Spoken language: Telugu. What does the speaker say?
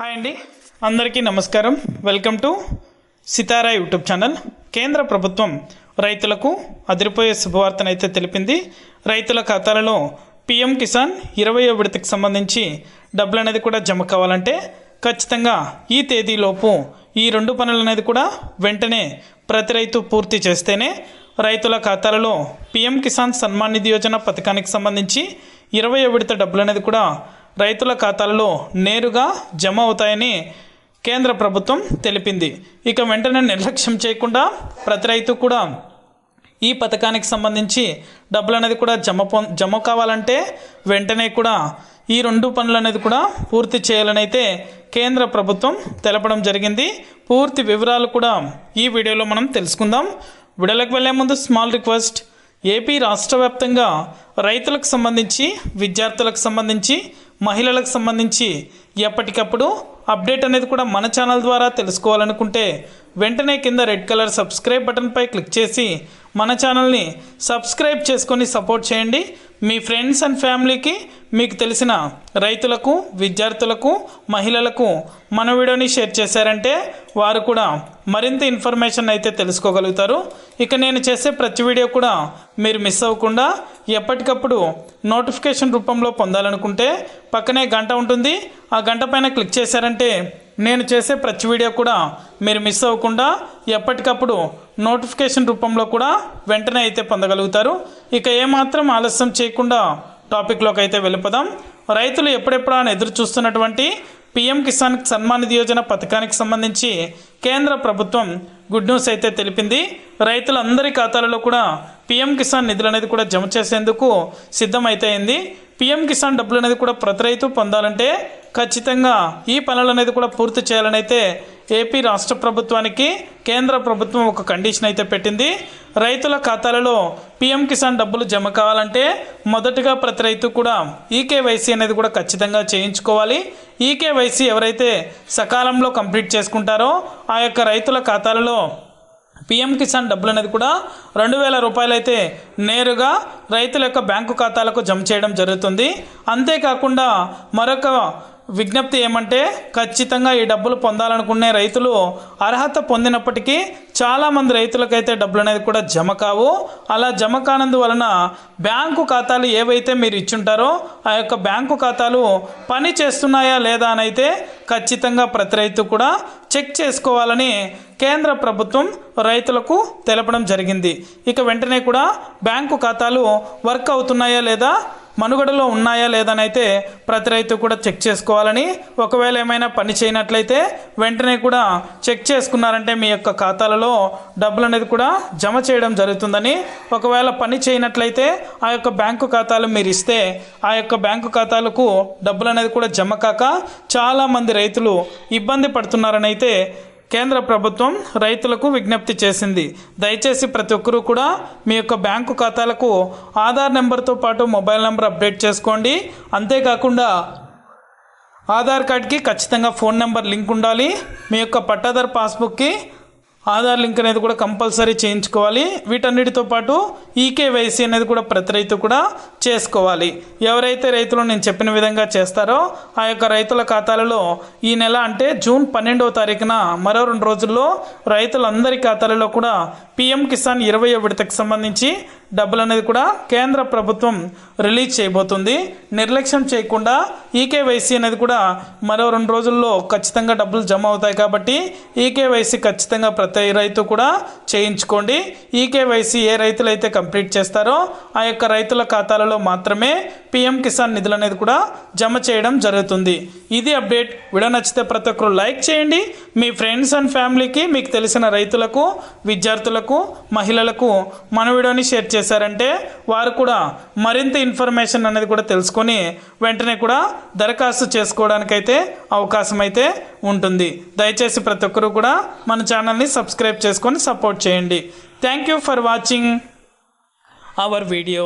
హాయ్ అండి. అందరికీ నమస్కారం. Welcome to Sitara YouTube channel. కేంద్ర ప్రభుత్వం రైతులకు అదిరిపోయే శుభవార్తనైతే తెలిపింది. రైతుల ఖాతాలలో పిఎం కిసాన్ ఇరవయో విడతకు సంబంధించి డబ్బులు అనేది కూడా జమ కావాలంటే ఖచ్చితంగా ఈ తేదీలోపు ఈ రెండు పనులు అనేది కూడా వెంటనే ప్రతి రైతు పూర్తి చేస్తేనే రైతుల ఖాతాలలో పిఎం కిసాన్ సన్మాన్ నిధి యోజన పథకానికి సంబంధించి ఇరవై విడత డబ్బులు అనేది కూడా రైతుల ఖాతాలలో నేరుగా జమ అవుతాయని కేంద్ర ప్రభుత్వం తెలిపింది. ఇక వెంటనే నిర్లక్ష్యం చేయకుండా ప్రతి రైతు కూడా ఈ పథకానికి సంబంధించి డబ్బులు అనేది కూడా జమ పొ జమ కావాలంటే వెంటనే కూడా ఈ రెండు పనులు అనేది కూడా పూర్తి చేయాలని అయితే కేంద్ర ప్రభుత్వం తెలపడం జరిగింది. పూర్తి వివరాలు కూడా ఈ వీడియోలో మనం తెలుసుకుందాం. విడలకు వెళ్ళే ముందు స్మాల్ రిక్వెస్ట్. ఏపీ రాష్ట్ర వ్యాప్తంగా రైతులకు సంబంధించి విద్యార్థులకు సంబంధించి మహిళలకు సంబంధించి ఎప్పటికప్పుడు అప్డేట్ అనేది కూడా మన ఛానల్ ద్వారా తెలుసుకోవాలనుకుంటే వెంటనే కింద రెడ్ కలర్ సబ్స్క్రైబ్ బటన్పై క్లిక్ చేసి మన ఛానల్ని సబ్స్క్రైబ్ చేసుకొని సపోర్ట్ చేయండి. మీ ఫ్రెండ్స్ అండ్ ఫ్యామిలీకి మీకు తెలిసిన రైతులకు విద్యార్థులకు మహిళలకు మన వీడియోని షేర్ చేశారంటే వారు కూడా మరింత ఇన్ఫర్మేషన్ అయితే తెలుసుకోగలుగుతారు. ఇక నేను చేసే ప్రతి వీడియో కూడా మీరు మిస్ అవ్వకుండా ఎప్పటికప్పుడు నోటిఫికేషన్ రూపంలో పొందాలనుకుంటే పక్కనే గంట ఉంటుంది. ఆ గంట పైన క్లిక్ చేశారంటే నేను చేసే ప్రతి వీడియో కూడా మీరు మిస్ అవ్వకుండా ఎప్పటికప్పుడు నోటిఫికేషన్ రూపంలో కూడా వెంటనే అయితే పొందగలుగుతారు. ఇక ఏమాత్రం ఆలస్యం చేయకుండా టాపిక్లోకి అయితే వెళ్ళిపోదాం. రైతులు ఎప్పుడెప్పుడు అని ఎదురు చూస్తున్నటువంటి పీఎం కిసాన్ సన్మాన్ నిధి యోజన పథకానికి సంబంధించి కేంద్ర ప్రభుత్వం గుడ్ న్యూస్ అయితే తెలిపింది. రైతులందరి ఖాతాలలో కూడా పీఎం కిసాన్ నిధులు అనేది కూడా జమ చేసేందుకు సిద్ధమైతే అయింది. పీఎం కిసాన్ డబ్బులు అనేది కూడా ప్రతి రైతు పొందాలంటే ఖచ్చితంగా ఈ పనులు అనేది కూడా పూర్తి చేయాలని అయితే ఏపీ రాష్ట్ర ప్రభుత్వానికి కేంద్ర ప్రభుత్వం ఒక కండిషన్ అయితే పెట్టింది. రైతుల ఖాతాలలో పీఎం కిసాన్ డబ్బులు జమ కావాలంటే మొదటగా ప్రతి రైతు కూడా ఈకేవైసీ అనేది కూడా ఖచ్చితంగా చేయించుకోవాలి. ఈకేవైసీ ఎవరైతే సకాలంలో కంప్లీట్ చేసుకుంటారో ఆ యొక్క రైతుల ఖాతాలలో పిఎం కిసాన్ డబ్బులు అనేది కూడా రెండు వేల రూపాయలు అయితే నేరుగా రైతుల యొక్క బ్యాంకు ఖాతాలకు జమ చేయడం జరుగుతుంది. అంతేకాకుండా మరొక విజ్ఞప్తి ఏమంటే ఖచ్చితంగా ఈ డబ్బులు పొందాలనుకునే రైతులు అర్హత పొందినప్పటికీ చాలామంది రైతులకైతే డబ్బులు అనేది కూడా జమ కావు. అలా జమ కానందువలన బ్యాంకు ఖాతాలు ఏవైతే మీరు ఇచ్చుంటారో ఆ యొక్క బ్యాంకు ఖాతాలు పని చేస్తున్నాయా లేదా అని అయితే ఖచ్చితంగా ప్రతి రైతు కూడా చెక్ చేసుకోవాలని కేంద్ర ప్రభుత్వం రైతులకు తెలపడం జరిగింది. ఇక వెంటనే కూడా బ్యాంకు ఖాతాలు వర్క్ అవుతున్నాయా లేదా మనుగడలో ఉన్నాయా లేదనైతే ప్రతి రైతు కూడా చెక్ చేసుకోవాలని ఒకవేళ ఏమైనా పని చేయనట్లయితే వెంటనే కూడా చెక్ చేసుకున్నారంటే మీ యొక్క ఖాతాలలో డబ్బులు అనేది కూడా జమ చేయడం జరుగుతుందని ఒకవేళ పని చేయనట్లయితే ఆ యొక్క బ్యాంకు ఖాతాలు మీరు ఇస్తే ఆ యొక్క బ్యాంకు ఖాతాలకు డబ్బులు అనేది కూడా జమ కాక చాలామంది రైతులు ఇబ్బంది పడుతున్నారని అయితే కేంద్ర ప్రభుత్వం రైతులకు విజ్ఞప్తి చేసింది. దయచేసి ప్రతి ఒక్కరూ కూడా మీ యొక్క బ్యాంకు ఖాతాలకు ఆధార్ నెంబర్తో పాటు మొబైల్ నెంబర్ అప్డేట్ చేసుకోండి. అంతేకాకుండా ఆధార్ కార్డ్కి ఖచ్చితంగా ఫోన్ నెంబర్ లింక్ ఉండాలి. మీ యొక్క పట్టాదార్ పాస్బుక్కి ఆధార్ లింక్ అనేది కూడా కంపల్సరీ చేయించుకోవాలి. వీటన్నిటితో పాటు ఈకేవైసీ అనేది కూడా ప్రతి రైతు కూడా చేసుకోవాలి. ఎవరైతే రైతులు నేను చెప్పిన విధంగా చేస్తారో ఆ యొక్క రైతుల ఖాతాలలో ఈ నెల అంటే జూన్ పన్నెండవ తారీఖున మరో రెండు రోజుల్లో రైతులందరి ఖాతాలలో కూడా పిఎం కిసాన్ ఇరవై విడతకు సంబంధించి డబ్బులు అనేది కూడా కేంద్ర ప్రభుత్వం రిలీజ్ చేయబోతుంది. నిర్లక్ష్యం చేయకుండా ఈకేవైసీ అనేది కూడా మరో రెండు రోజుల్లో ఖచ్చితంగా డబ్బులు జమ అవుతాయి కాబట్టి ఈకేవైసీ ఖచ్చితంగా ప్రతి రైతు కూడా చేయించుకోండి. ఈకేవైసీ ఏ రైతులు అయితే కంప్లీట్ చేస్తారో ఆ యొక్క రైతుల ఖాతాలలో మాత్రమే పిఎం కిసాన్ నిధులు అనేది కూడా జమ చేయడం జరుగుతుంది. ఇది అప్డేట్. వీడియో నచ్చితే ప్రతి ఒక్కరు లైక్ చేయండి. మీ ఫ్రెండ్స్ అండ్ ఫ్యామిలీకి మీకు తెలిసిన రైతులకు విద్యార్థులకు మహిళలకు మన వీడియోని షేర్ చేశారంటే వారు కూడా మరింత ఇన్ఫర్మేషన్ అనేది కూడా తెలుసుకొని వెంటనే కూడా దరఖాస్తు చేసుకోవడానికైతే అవకాశం అయితే ఉంటుంది. దయచేసి ప్రతి ఒక్కరూ కూడా మన ఛానల్ని సబ్స్క్రైబ్ చేసుకొని సపోర్ట్ చేయండి. Thank you for watching. Our video.